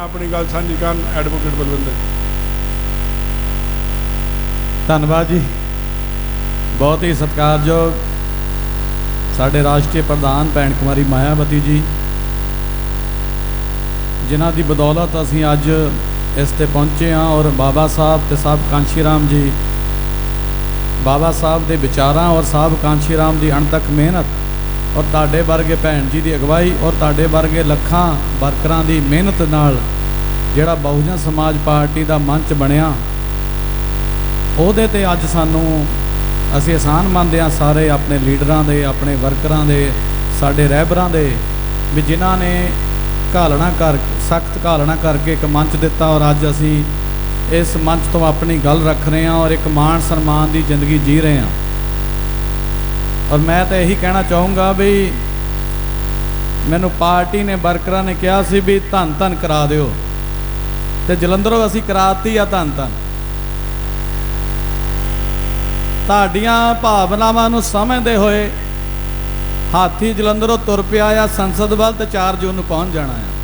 ਨਾਲ ਆਪਣੀ ਗੱਲ ਸਾਂਝੀ ਕਰਨ ਐਡਵੋਕੇਟ ਬਲਵਿੰਦਰ ਧੰਨਵਾਦ ਜੀ। ਬਹੁਤ ਹੀ ਸਤਿਕਾਰਯੋਗ ਸਾਡੇ ਰਾਸ਼ਟਰੀ ਪ੍ਰਧਾਨ ਭੈਣ ਕੁਮਾਰੀ ਮਾਇਆਵਤੀ ਜੀ। ਜਿਨ੍ਹਾਂ ਦੀ ਬਦੌਲਤ ਅਸੀਂ ਅੱਜ ਇਸ ਤੇ ਪਹੁੰਚੇ ਹਾਂ ਔਰ ਬਾਬਾ ਸਾਹਿਬ ਤੇ ਸਾਹਿਬ ਕਾਂਸ਼ੀ ਰਾਮ ਜੀ। ਬਾਬਾ ਸਾਹਿਬ ਦੇ ਵਿਚਾਰਾਂ ਔਰ ਸਾਹਿਬ ਕਾਂਸ਼ੀ ਰਾਮ ਦੀ ਅਣਤਕ ਮਿਹਨਤ ਔਰ ਤੁਹਾਡੇ ਵਰਗੇ ਭੈਣ ਜੀ ਦੀ ਅਗਵਾਈ ਔਰ ਤੁਹਾਡੇ ਵਰਗੇ ਲੱਖਾਂ ਵਰਕਰਾਂ ਦੀ ਮਿਹਨਤ ਨਾਲ ਜਿਹੜਾ ਬਹੁਜਨ ਸਮਾਜ ਪਾਰਟੀ ਦਾ ਮੰਚ ਬਣਿਆ, ਉਹਦੇ ਤੇ ਅੱਜ ਸਾਨੂੰ ਅਸੀਂ ਆਸਾਨ ਮੰਨਦੇ ਹਾਂ ਸਾਰੇ ਆਪਣੇ ਲੀਡਰਾਂ ਦੇ, ਆਪਣੇ ਵਰਕਰਾਂ ਦੇ, ਸਾਡੇ ਰਹਿਬਰਾਂ ਦੇ ਵੀ ਜਿਨ੍ਹਾਂ ਨੇ ਘਾਲਣਾ ਕਰ, ਸਖਤ ਘਾਲਣਾ ਕਰਕੇ ਇੱਕ ਮੰਚ ਦਿੱਤਾ ਔਰ ਅੱਜ ਅਸੀਂ ਇਸ ਮੰਚ ਤੋਂ ਆਪਣੀ ਗੱਲ ਰੱਖ ਰਹੇ ਹਾਂ ਔਰ ਇੱਕ ਮਾਣ ਸਨਮਾਨ ਦੀ ਜ਼ਿੰਦਗੀ ਜੀ ਰਹੇ ਹਾਂ। ਔਰ ਮੈਂ ਤਾਂ ਇਹੀ ਕਹਿਣਾ ਚਾਹੂੰਗਾ ਵੀ ਮੈਨੂੰ ਪਾਰਟੀ ਨੇ, ਵਰਕਰਾਂ ਨੇ ਕਿਹਾ ਸੀ ਵੀ ਧੰਨ ਧੰਨ ਕਰਾ ਦਿਓ। ਤੇ ਜਲੰਧਰੋਂ ਅਸੀਂ ਕਰਾਤੀ ਆ ਧੰਨ ਧੰਨ। ਤੁਹਾਡੀਆਂ ਭਾਵਨਾਵਾਂ ਨੂੰ ਸਮਝਦੇ ਹੋਏ ਹਾਥੀ ਜਲੰਧਰੋਂ ਤੁਰ ਪਿਆ ਆ, ਸੰਸਦ ਵੱਲ ਤੇ 4 ਜੂਨ ਨੂੰ ਪਹੁੰਚ ਜਾਣਾ ਆ।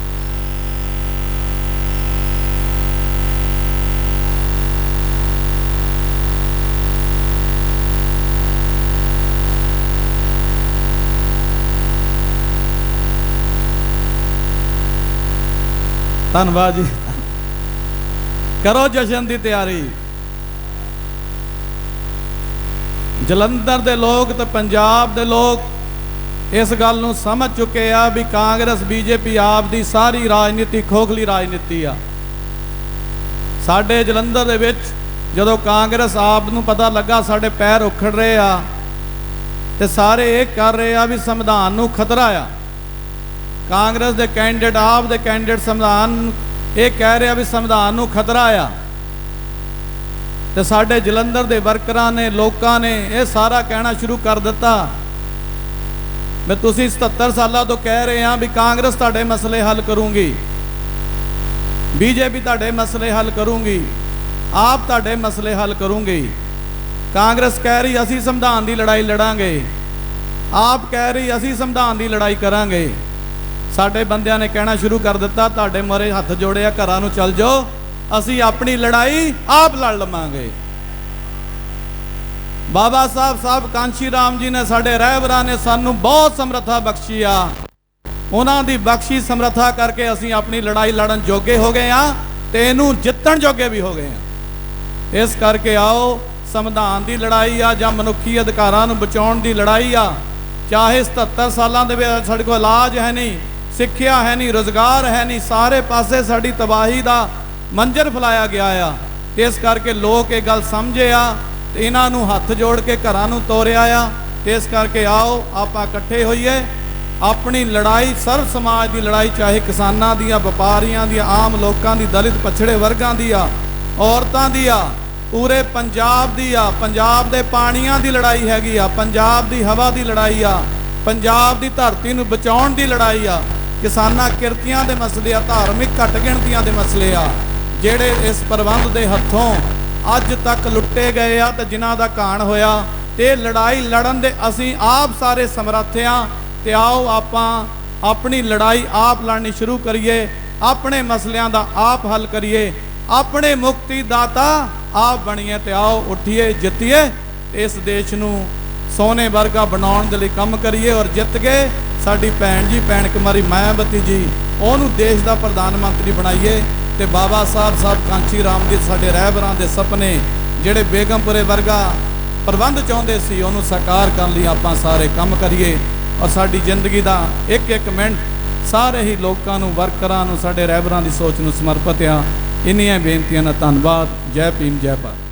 ਧੰਨਵਾਦ ਜੀ। ਕਰੋ ਜਸ਼ਨ ਦੀ ਤਿਆਰੀ। ਜਲੰਧਰ ਦੇ ਲੋਕ ਤੇ ਪੰਜਾਬ ਦੇ ਲੋਕ ਇਸ ਗੱਲ ਨੂੰ ਸਮਝ ਚੁੱਕੇ ਆ ਵੀ ਕਾਂਗਰਸ, ਬੀਜੇਪੀ ਆਪ ਦੀ ਸਾਰੀ ਰਾਜਨੀਤੀ ਖੋਖਲੀ ਰਾਜਨੀਤੀ ਆ। ਸਾਡੇ ਜਲੰਧਰ ਦੇ ਵਿੱਚ ਜਦੋਂ ਕਾਂਗਰਸ ਆਪ ਨੂੰ ਪਤਾ ਲੱਗਾ ਸਾਡੇ ਪੈਰ ਉਖੜ ਰਹੇ ਆ ਤੇ ਸਾਰੇ ਇਹ ਕਰ ਰਹੇ ਆ ਵੀ ਸੰਵਿਧਾਨ ਨੂੰ ਖਤਰਾ ਆ। ਕਾਂਗਰਸ ਦੇ ਕੈਂਡੀਡੇਟ, ਆਪ ਦੇ ਕੈਂਡੀਡੇਟ ਸੰਵਿਧਾਨ ਇਹ ਕਹਿ ਰਿਹਾ ਵੀ ਸੰਵਿਧਾਨ ਨੂੰ ਖਤਰਾ ਆ। ਤੇ ਸਾਡੇ ਜਲੰਧਰ ਦੇ ਵਰਕਰਾਂ ਨੇ, ਲੋਕਾਂ ਨੇ ਇਹ ਸਾਰਾ ਕਹਿਣਾ ਸ਼ੁਰੂ ਕਰ ਦਿੱਤਾ। ਮੈਂ ਤੁਸੀਂ 77 ਸਾਲਾਂ ਤੋਂ ਕਹਿ ਰਹੇ ਆ ਵੀ ਕਾਂਗਰਸ ਤੁਹਾਡੇ ਮਸਲੇ ਹੱਲ ਕਰੂੰਗੀ। ਬੀਜੇਪੀ ਤੁਹਾਡੇ ਮਸਲੇ ਹੱਲ ਕਰੂੰਗੀ। ਆਪ ਤੁਹਾਡੇ ਮਸਲੇ ਹੱਲ ਕਰੂੰਗੀ। ਕਾਂਗਰਸ ਕਹਿ ਰਹੀ, ਅਸੀਂ ਸੰਵਿਧਾਨ ਦੀ ਲੜਾਈ ਲੜਾਂਗੇ। ਆਪ ਕਹਿ ਰਹੀ, ਅਸੀਂ ਸੰਵਿਧਾਨ ਦੀ ਲੜਾਈ ਕਰਾਂਗੇ। ਸਾਡੇ ਬੰਦਿਆਂ ਨੇ ਕਹਿਣਾ ਸ਼ੁਰੂ ਕਰ ਦਿੱਤਾ, ਤੁਹਾਡੇ ਮੋਰੇ ਹੱਥ ਜੋੜਿਆ ਘਰਾਂ ਨੂੰ ਚੱਲ ਜਾਓ। ਅਸੀਂ ਆਪਣੀ ਲੜਾਈ ਆਪ ਲੜ ਲਵਾਂਗੇ। ਬਾਬਾ ਸਾਹਿਬ ਸਾਹਿਬ ਕਾਂਸ਼ੀ ਰਾਮ ਜੀ ਨੇ ਸਾਡੇ ਰਹਿਬਰਾਂ ਨੇ ਸਾਨੂੰ ਬਹੁਤ ਸਮਰੱਥਾ ਬਖਸ਼ੀ ਆ। ਉਹਨਾਂ ਦੀ ਬਖਸ਼ੀ, ਸਮਰੱਥਾ ਕਰਕੇ ਅਸੀਂ ਆਪਣੀ ਲੜਾਈ ਲੜਨ ਜੋਗੇ ਹੋ ਗਏ ਆ ਤੇ ਇਹਨੂੰ ਜਿੱਤਣ ਜੋਗੇ ਵੀ ਹੋ ਗਏ ਆ। ਇਸ ਕਰਕੇ ਆਓ, ਸੰਵਿਧਾਨ ਦੀ ਲੜਾਈ ਆ ਜਾਂ ਮਨੁੱਖੀ ਅਧਿਕਾਰਾਂ ਨੂੰ ਬਚਾਉਣ ਦੀ ਲੜਾਈ ਆ, ਚਾਹੇ 77 ਸਾਲਾਂ ਦੇ ਵਿੱਚ ਸਾਡੇ ਕੋਲ ਇਲਾਜ ਹੈ ਨਹੀਂ ਸਿੱਖਿਆ ਹੈ ਨਹੀਂ, ਰੋਜ਼ਗਾਰ ਹੈ ਨਹੀਂ, ਸਾਰੇ ਪਾਸੇ ਸਾਡੀ ਤਬਾਹੀ ਦਾ ਮੰਜ਼ਰ ਫਲਾਇਆ ਗਿਆ ਆ। ਇਸ ਕਰਕੇ ਲੋਕ ਇਹ ਗੱਲ ਸਮਝੇ ਆ ਤੇ ਇਹਨਾਂ ਨੂੰ ਹੱਥ ਜੋੜ ਕੇ ਘਰਾਂ ਨੂੰ ਤੋਰਿਆ ਆ। ਇਸ ਕਰਕੇ ਆਓ, ਆਪਾਂ ਇਕੱਠੇ ਹੋਈਏ। ਆਪਣੀ ਲੜਾਈ, ਸਰਵ ਸਮਾਜ ਦੀ ਲੜਾਈ, ਚਾਹੇ ਕਿਸਾਨਾਂ ਦੀਆਂ ਵਪਾਰੀਆਂ ਦੀਆਂ ਆਮ ਲੋਕਾਂ ਦੀ, ਦਲਿਤ ਪਛੜੇ ਵਰਗਾਂ ਦੀ ਆ, ਔਰਤਾਂ ਦੀ ਆ, ਪੂਰੇ ਪੰਜਾਬ ਦੀ ਆ, ਪੰਜਾਬ ਦੇ ਪਾਣੀਆਂ ਦੀ ਲੜਾਈ ਹੈਗੀ ਆ, ਪੰਜਾਬ ਦੀ ਹਵਾ ਦੀ ਲੜਾਈ ਆ, ਪੰਜਾਬ ਦੀ ਧਰਤੀ ਨੂੰ ਬਚਾਉਣ ਦੀ ਲੜਾਈ ਆ। ਕਿਸਾਨਾਂ ਕਿਰਤੀਆਂ ਦੇ ਮਸਲੇ ਆ, ਧਾਰਮਿਕ ਘੱਟ ਗਿਣਤੀਆਂ ਦੇ ਮਸਲੇ ਆ, ਜਿਹੜੇ ਇਸ ਪ੍ਰਬੰਧ ਦੇ ਹੱਥੋਂ ਅੱਜ ਤੱਕ ਲੁੱਟੇ ਗਏ ਆ ਤੇ ਜਿਨ੍ਹਾਂ ਦਾ ਕਾਣ ਹੋਇਆ, ਤੇ ਲੜਾਈ ਲੜਨ ਦੇ ਅਸੀਂ ਆਪ ਸਾਰੇ ਸਮਰੱਥ ਆ, ਤੇ ਆਓ ਆਪਾਂ ਆਪਣੀ ਲੜਾਈ ਆਪ ਲੜਨੀ ਸ਼ੁਰੂ ਕਰੀਏ, ਆਪਣੇ ਮਸਲਿਆਂ ਦਾ ਆਪ ਹੱਲ ਕਰੀਏ, ਆਪਣੇ ਮੁਕਤੀ ਦਾਤਾ ਆਪ ਬਣੀਏ ਤੇ ਆਓ ਉੱਠੀਏ, ਜਿੱਤੀਏ ਇਸ ਦੇਸ਼ ਨੂੰ ਸੋਨੇ ਵਰਗਾ ਬਣਾਉਣ ਦੇ ਲਈ ਕੰਮ ਕਰੀਏ ਔਰ ਜਿੱਤ ਕੇ ਸਾਡੀ ਭੈਣ ਜੀ, ਭੈਣ ਕੁਮਾਰੀ ਮਾਇਆਵਤੀ ਜੀ, ਉਹਨੂੰ ਦੇਸ਼ ਦਾ ਪ੍ਰਧਾਨ ਮੰਤਰੀ ਬਣਾਈਏ ਤੇ ਬਾਬਾ ਸਾਹਿਬ ਸਾਹਿਬ ਕਾਂਚੀ ਰਾਮ ਦੇ ਸਾਡੇ ਰਹਿਬਰਾਂ ਦੇ ਸੁਪਨੇ ਜਿਹੜੇ ਬੇਗਮਪੁਰੇ ਵਰਗਾ ਪ੍ਰਬੰਧ ਚਾਹੁੰਦੇ ਸੀ, ਉਹਨੂੰ ਸਾਕਾਰ ਕਰਨ ਲਈ ਆਪਾਂ ਸਾਰੇ ਕੰਮ ਕਰੀਏ ਔਰ ਸਾਡੀ ਜ਼ਿੰਦਗੀ ਦਾ ਇੱਕ ਇੱਕ ਮਿੰਟ ਸਾਰੇ ਹੀ ਲੋਕਾਂ ਨੂੰ, ਵਰਕਰਾਂ ਨੂੰ, ਸਾਡੇ ਰਹਿਬਰਾਂ ਦੀ ਸੋਚ ਨੂੰ ਸਮਰਪਿਤ ਆ। ਇੰਨੀਆਂ ਬੇਨਤੀਆਂ ਦਾ ਧੰਨਵਾਦ। ਜੈ ਭੀਮ, ਜੈ ਭਾਰਤ।